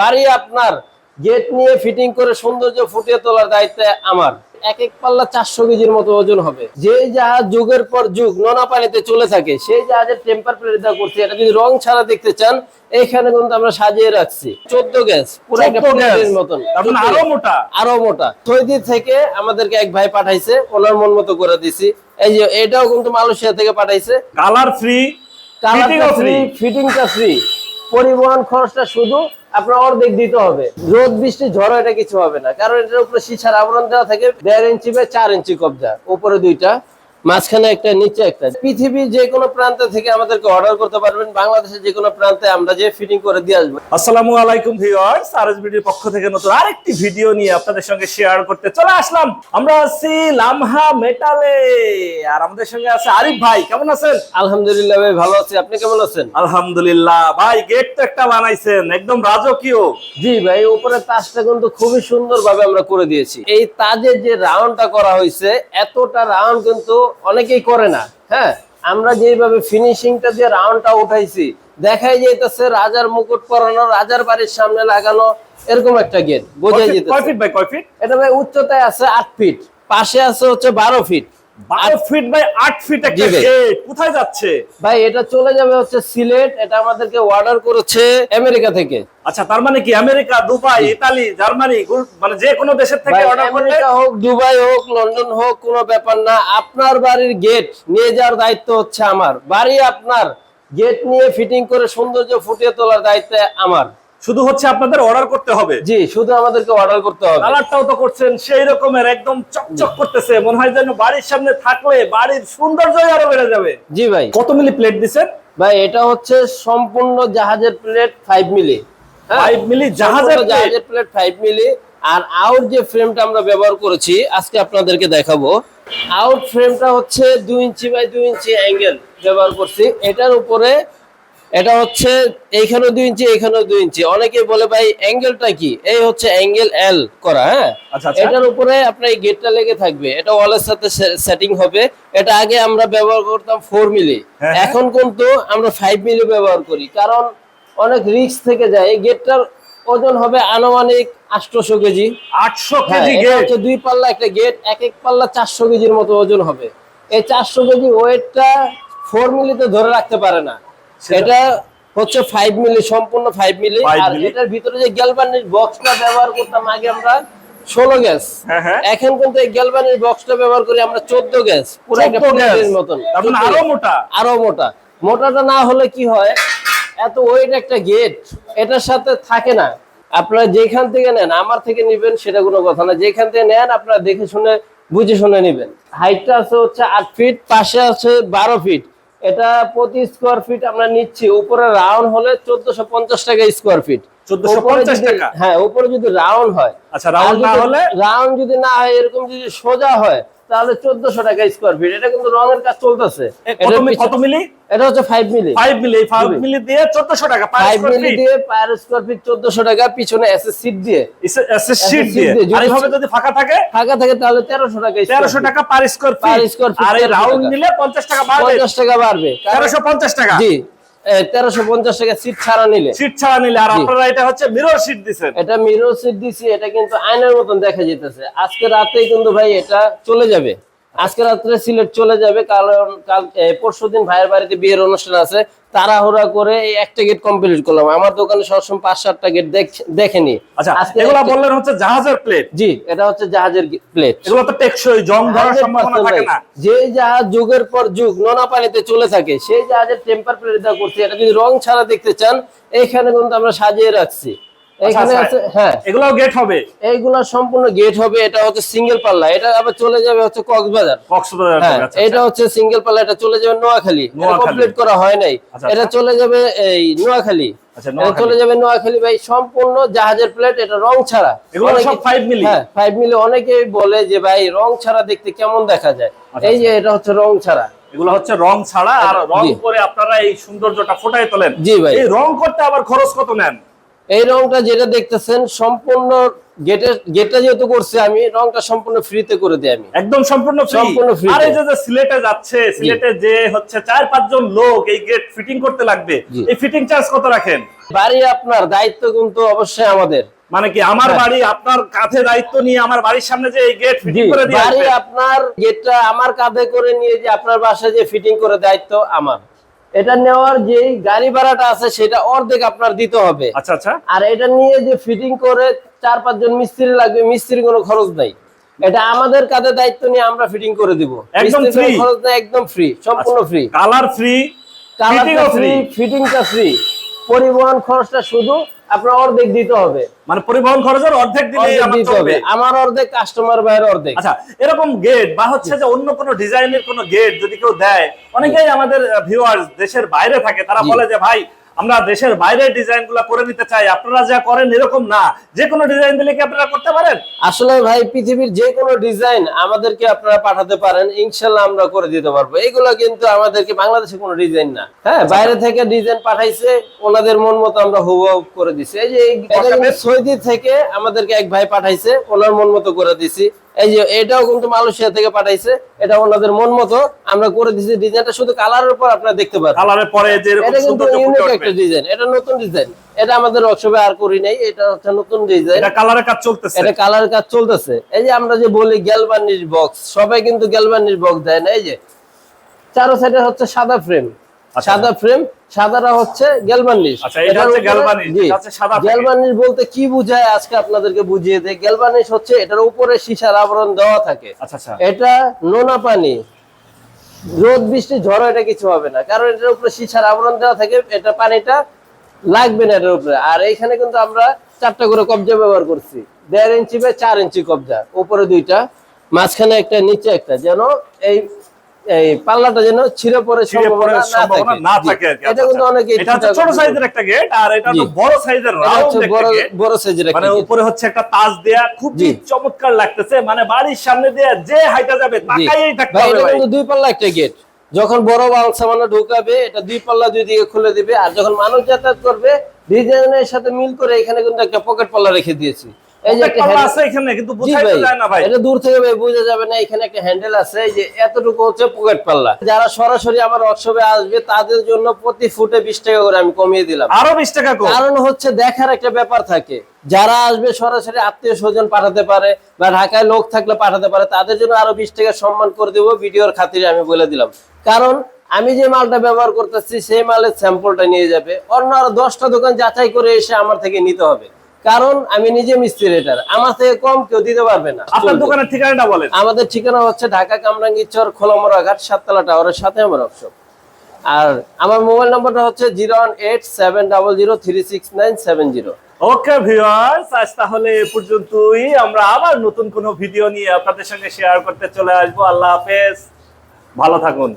বাড়ি আপনার গেট নিয়ে ফিটিং করে সৌন্দর্য ফুটিয়ে তোলার দায়িত্ব আমার। এক এক পাল্লা চারশো কেজির মতো ওজন হবে। যে জাহাজ যুগের পর যুগ নোনা পানিতে চলে থাকে সেই জাহাজের টেম্পার প্লেট করছি। এটা যদি রং ছাড়া দেখতে চান এইখানে কিন্তু আমরা সাজিয়ে রাখছি। চোদ্দ গ্যাস পুরো একটা 14 গ্যাস। প্লেটের মতন। মানে আরও মোটা? আরও মোটা। সৌদি থেকে আমাদেরকে এক ভাই পাঠাইছে ওনার মন মতো করে দিছি। এই যে এটাও কিন্তু মালয়েশিয়া থেকে পাঠাইছে। কালার ফ্রি কালারটা ফ্রি ফিটিংটা ফ্রি পরিবহন খরচটা শুধু আপনার অর্ধেক দিতে হবে। রোদ, বৃষ্টি, ঝড়, এটা কিছু হবে না। কারণ এটার উপরে সিসার আবরণ দেওয়া থাকে দেড় ইঞ্চি বা চার ইঞ্চি কবজা। উপরে দুইটা। মাঝখানে একটা নিচে একটা। পৃথিবীর যে কোনো প্রান্ত থেকে আমাদেরকে অর্ডার করতে পারবেন বাংলাদেশের যে কোনো প্রান্তে আমরা যে ফিটিং করে দিয়ে আসব। আসসালামু আলাইকুম ভিউয়ার্স আরএসবিডির পক্ষ থেকে নতুন আরেকটি ভিডিও নিয়ে আপনাদের সঙ্গে শেয়ার করতে চলে আসলাম। আমরা আছি লামহা মেটালে আর আমাদের সঙ্গে আছে আরিফ ভাই কেমন আছেন? আলহামদুলিল্লাহ ভাই ভালো আছি। আপনি কেমন আছেন? আলহামদুলিল্লাহ ভাই গেট তো একটা বানাইছেন একদম রাজকীয়। জি ভাই উপরে তাজটা কিন্তু খুবই সুন্দর ভাবে আমরা করে দিয়েছি। এই তাজের যে রাউন্ডটা করা হয়েছে এতটা রাউন্ড কিন্তু অনেকেই করে না হ্যাঁ? আমরা যেভাবে ফিনিশিংটা দিয়ে রাউন্ডটা উঠাইছি দেখাই যেতেছে রাজার মুকুট পরানো রাজার বাড়ির সামনে লাগানো এরকম একটা গেট বোঝাই যেতে এটা ভাই উচ্চতায় আছে আট ফিট পাশে আছে হচ্ছে বারো ফিট বারো ফিট বাই আট ফিট একটা কোথায় যাচ্ছে? ভাই এটা চলে যাবে হচ্ছে সিলেট এটা আমাদেরকে অর্ডার করেছে আমেরিকা থেকে। আচ্ছা তার মানে কি আমেরিকা দুবাই ইতালি জার্মানি মানে যে কোনো দেশের থেকে অর্ডার করলে হোক দুবাই হোক লন্ডন হোক কোনো ব্যাপার না। আপনার বাড়ির গেট নিয়ে যাওয়ার দায়িত্ব হচ্ছে আমার। বাড়ি আপনার। গেট নিয়ে ফিটিং করে সৌন্দর্য ফুটিয়ে তোলার দায়িত্ব আমার। শুধু হচ্ছে আপনাদের অর্ডার করতে হবে। জি শুধু আমাদেরকে অর্ডার করতে হবে। কালারটাও তো করছেন সেই রকমের একদম চকচক করতেছে। মনে হয় যেন বাড়ির সামনে থাকলে বাড়ির সৌন্দর্যই আরও বেড়ে যাবে। জি ভাই। কত মিলি প্লেট দিছেন? ভাই এটা হচ্ছে সম্পূর্ণ জাহাজের plate five milli. Five milli জাহাজের জাহাজের প্লেট ফাইভ মিলি। আর আউট যে ফ্রেমটা আমরা ব্যবহার করেছি আজকে আপনাদেরকে দেখাবো। আউট ফ্রেমটা হচ্ছে দুই ইঞ্চি বাই দুই ইঞ্চি অ্যাঙ্গেল ব্যবহার করছি। এটার উপরে এটা হচ্ছে এইখানেও দুই ইঞ্চি এইখানেও দুই ইঞ্চি। অনেকে বলে ভাই অ্যাঙ্গেলটা কি? এই হচ্ছে অ্যাঙ্গেল এল করা হ্যাঁ? আচ্ছা, আচ্ছা। এটার উপরে আপনার এই গেটটা লেগে থাকবে। এটা ওয়ালের সাথে সেটিং হবে। এটা আগে আমরা ব্যবহার করতাম ফোর মিলি হ্যাঁ। এখন কিন্তু আমরা ফাইভ মিলি ব্যবহার করি। কারণ অনেক রিস্ক থেকে যায়। এই গেটটার ওজন হবে আনুমানিক আটশোশো কেজি। আটশো হ্যাঁ, কেজি হচ্ছে দুই পাল্লা একটা গেট এক এক পাল্লা চারশো কেজির মতো ওজন হবে। এই চারশো কেজি ওয়েটটা ফোর মিলিতে ধরে রাখতে পারে না। এটা হচ্ছে ফাইভ মিলি সম্পূর্ণ ফাইভ মিলি আর এটার ভিতরে যে বক্সটা ব্যবহার করতাম আগে আমরা ষোলো গ্যাস। হ্যাঁ, হ্যাঁ। এখন কিন্তু এই বক্সটা ব্যবহার করি আমরা চোদ্দ গ্যাস। পুরো একটা প্লেটের মতন। তার মানে আরও মোটা? আরও মোটা। মোটাটা না হলে কি হয় এত ওয়েট একটা গেট এটার সাথে থাকে না। আপনারা যেখান থেকে নেন আমার থেকে নিবেন সেটা কোনো কথা না। যেখান থেকে নেন আপনারা দেখে শুনে বুঝে শুনে নিবেন। হাইটটা আছে হচ্ছে আট ফিট পাশে আছে বারো ফিট এটা প্রতি স্কোয়ার ফিট আমরা নিচ্ছি উপরে রাউন্ড হলে চোদ্দশো পঞ্চাশ টাকা স্কোয়ার ফিট 1450 টাকা? হ্যাঁ উপরে যদি রাউন্ড হয় আচ্ছা, না হলে? রাউন্ড যদি না হয় এরকম যদি সোজা হয় তাহলে চোদ্দশো টাকা স্কোয়ার ফিট এটা কিন্তু রঙের কাজ চলতেছে। কত মিলি? এটা হচ্ছে five milli five milli five milli দিয়ে চোদ্দশো টাকা ফাইভ মিলি দিয়ে পার স্কোয়ার ফিট চোদ্দশো টাকা পিছনে এসএস সিট দিয়ে। যদি- আর এইভাবে যদি ফাঁকা থাকে? ফাঁকা থাকে তাহলে তেরোশো টাকা তেরোশো টাকা পার স্কোয়ার আর রাউন্ড নিলে পঞ্চাশ টাকা বাড়বে। পঞ্চাশ টাকা বাড়বে। তেরোশো পঞ্চাশ টাকা। জি। তেরোশো পঞ্চাশ টাকা সিট ছাড়া নিলে। সিট ছাড়া নিলে। আর আপনারা এটা হচ্ছে মিরর সিট এটা মিরর সিট দিছি এটা কিন্তু আয়নার মতন দেখা যেতেছে আজকে রাতে কিন্তু ভাই এটা চলে যাবে। আজকে রাত্রে সিলেট চলে যাবে কারণ কাল পরশু দিন ভাইয়ের বাড়িতে বিয়ের অনুষ্ঠান আছে। তাড়াহুড়া করে একটা গেট কমপ্লিট করলাম। আমার দোকানে সবসময় পাঁচ সাতটা গেট দেখেনি। আচ্ছা বললেন হচ্ছে জাহাজের প্লেট জি এটা হচ্ছে জাহাজের প্লেট এগুলো তো টেকসই জং ধরার সম্ভাবনা থাকে না। যে জাহাজ যুগের পর যুগ নোনা পানিতে চলে থাকে সেই জাহাজের টেম্পার প্লেট দেওয়া করছি। এটা যদি রং ছাড়া দেখতে চান এইখানে কিন্তু আমরা সাজিয়ে রাখছি। এখানে আচ্ছা, আছে হ্যাঁ। এগুলাও গেট হবে? এইগুলা সম্পূর্ণ গেট হবে এটা হচ্ছে সিঙ্গেল পাল্লা এটা আবার চলে যাবে হচ্ছে কক্সবাজার। কক্সবাজার হ্যাঁ থেকে, আচ্ছা, এটা হচ্ছে সিঙ্গেল পাল্লা এটা চলে যাবে নোয়াখালী কমপ্লিট করা হয় নাই। আচ্ছা, এটা আচ্ছা। চলে যাবে এই নোয়াখালী। আচ্ছা, এটা নোয়াখালী। চলে যাবে নোয়াখালী ভাই সম্পূর্ণ জাহাজের প্লেট এটা রং ছাড়া। এগুলো অনেকে- সব 5 মিলি? হ্যাঁ ফাইভ মিলি অনেকেই বলে যে ভাই রং ছাড়া দেখতে কেমন দেখা যায়? আচ্ছা, এই যে এটা হচ্ছে রং ছাড়া। এগুলো হচ্ছে রং ছাড়া আর রং। করে আপনারা এই সৌন্দর্যটা ফুটাই তোলেন। জি ভাই। এই রং করতে আবার খরচ কত নেন? এই রংটা যেটা দেখতেছেন সম্পূর্ণ গেটের গেটটা যেহেতু করছে আমি রংটা সম্পূর্ণ ফ্রিতে করে দিই আমি। একদম সম্পূর্ণ সম্পূর্ণ free আর যে যে সিলেটে যাচ্ছে সিলেটে যে হচ্ছে চার পাঁচজন লোক এই গেট ফিটিং করতে লাগবে এই ফিটিং চার্জ কত রাখেন? বাড়ি আপনার দায়িত্ব কিন্তু অবশ্যই আমাদের। মানে কি আমার হ্যাঁ। বাড়ি আপনার কাঁধে দায়িত্ব নিয়ে আমার বাড়ির সামনে যে এই গেট ফিটিং করে দিয়ে বাড়ি আসবে। আপনার গেটটা আমার কাঁধে করে নিয়ে যে আপনার বাসায় যে ফিটিং করে দায়িত্ব আমার। এটা নেওয়ার যে গাড়ি ভাড়াটা আছে সেটা অর্ধেক আপনার দিতে হবে। আচ্ছা আচ্ছা। আর এটা নিয়ে যে ফিটিং করে চার পাঁচজন মিস্ত্রি লাগবে মিস্ত্রির কোনো খরচ নাই। এটা আমাদের কাঁধে দায়িত্ব নিয়ে আমরা ফিটিং করে দিব। একদম ফ্রি খরচ নাই একদম ফ্রি সম্পূর্ণ free colour free colour free ফিটিংটা free পরিবহন খরচটা শুধু আপনার অর্ধেক দিতে হবে। মানে পরিবহন খরচের অর্ধেক দিতে হবে। আমার অর্ধেক কাস্টমার বাইরের অর্ধেক। আচ্ছা এরকম গেট বা হচ্ছে যে অন্য কোনো ডিজাইনের কোনো গেট যদি কেউ দেয় অনেকেই আমাদের ভিউয়ার্স দেশের বাইরে থাকে তারা বলে যে ভাই আমরা দেশের বাইরের ডিজাইনগুলা করে নিতে চাই। আপনারা যা করেন এরকম না। যে কোনো ডিজাইন দিলে কি আপনারা করতে পারেন? আসলে ভাই পৃথিবীর যে কোনো ডিজাইন আমাদেরকে আপনারা পাঠাতে পারেন। ইনশাল্লাহ আমরা করে দিতে পারব। এগুলো কিন্তু আমাদেরকে বাংলাদেশে কোনো ডিজাইন না। হ্যাঁ বাইরে থেকে ডিজাইন পাঠাইছে ওনাদের মন মতো আমরা হুবহু করে দিছি। এই যে এই- সৌদি থেকে আমাদেরকে এক ভাই পাঠাইছে ওনার মন মতো করে দিছি। এই যে এটাও কিন্তু মালয়েশিয়া থেকে পাঠাইছে। এটা ওনাদের মন মতো। আমরা করে দিছি ডিজাইনটা শুধু কালারের উপর আপনারা দেখতে পারেন কালারের পরে যে এরকম সুন্দর ইউনিক একটা ডিজাইন এটা নতুন ডিজাইন এটা আমাদের ওয়ার্কশপে আর করি নাই। এটা হচ্ছে নতুন ডিজাইন এটা কালারের কাজ চলতেছে। এটা কালারের কাজ চলতেছে। এই যে আমরা যে বলি গ্যালবানিশ বক্স সবাই কিন্তু গ্যালবানিশ বক্স দেয় না। এই যে চারো সাইডে হচ্ছে সাদা ফ্রেম। সাদা ফ্রেম সাদাটা হচ্ছে গ্যালবানিশ আচ্ছা, এটা হচ্ছে গ্যালভানিশ, এটা হচ্ছে সাদা থেকে। বলতে কি বোঝায়? আজকে আপনাদেরকে বুঝিয়ে দেয় গ্যালবানিশ হচ্ছে এটার উপরে সীসার আবরণ দেওয়া থাকে। আচ্ছা আচ্ছা। এটা নোনা পানি। রোদ বৃষ্টি ঝড় এটা কিছু হবে না। কারণ এটার উপরে সীসার আবরণ দেওয়া থাকে এটা পানিটা লাগবে না এটার উপরে। আর এইখানে কিন্তু আমরা চারটা করে কবজা ব্যবহার করছি। দেড় ইঞ্চি বা চার ইঞ্চি কবজা। উপরে দুইটা মাঝখানে একটা নিচে একটা। যেন এই এই পাল্লাটা যেন ছিঁড়ে পড়ে সম্ভাবনা না থাকে। এটা আচ্ছা, কিন্তু আচ্ছা। অনেকে এটা হচ্ছে ছোট সাইজের একটা গেট আর এটা হচ্ছে বড় সাইজের রাউন্ড বড় সাইজের মানে উপরে হচ্ছে একটা তাজ দেয়া খুবই চমৎকার লাগতেছে। মানে বাড়ির সামনে দিয়ে যে হাইটা যাবে তাকাইই থাকতে হবে এটা কিন্তু দুই পাল্লা একটা গেট যখন বড় মাল সামান্য ঢুকাবে এটা দুই পাল্লা দুই দিকে খুলে দিবে। আর যখন মানুষ যাতায়াত করবে ডিজাইনের সাথে মিল করে এখানে কিন্তু একটা পকেট পাল্লা রেখে দিয়েছি। এই যে পাল্লা আছে এখানে কিন্তু জি যায় না ভাই। এটা দূর থেকে ভাই বোঝা যাবে না এখানে একটা হ্যান্ডেল আছে এই যে এতটুকু হচ্ছে পকেট পাল্লা। যারা সরাসরি আমার ওয়ার্কশপে আসবে তাদের জন্য প্রতি ফুটে বিশ টাকা করে আমি কমিয়ে দিলাম। আরও বিশ টাকা কম কারণ হচ্ছে দেখার একটা ব্যাপার থাকে যারা আসবে সরাসরি আত্মীয় স্বজন পাঠাতে পারে বা ঢাকায় লোক থাকলে পাঠাতে পারে তাদের জন্য আরও বিশ টাকা সম্মান করে দেবো ভিডিওর খাতিরে আমি বলে দিলাম। কারণ আমি যে মালটা ব্যবহার করতেছি সেই মালের স্যাম্পলটা নিয়ে যাবে অন্য আরও দশটা দোকান যাচাই করে এসে আমার থেকে নিতে হবে। কারণ আমি নিজে মিস্ত্রি এটার আমার থেকে কম কেউ দিতে পারবে না। আপনার দোকানের ঠিকানাটা বলেন। আমাদের ঠিকানা হচ্ছে ঢাকা কামরাঙ্গীরচর খোলামোড়া ঘাট সাততলা টাওয়ারের সাথে আমার ওয়ার্কশপ আর আমার মোবাইল নম্বরটা হচ্ছে zero one eight seven double zero three six nine seven zero. Okay viewers আজ তাহলে এ পর্যন্তই। আমরা আবার নতুন কোনো ভিডিও নিয়ে আপনাদের সঙ্গে শেয়ার করতে চলে আসব। আল্লাহ হাফেজ। ভালো থাকুন।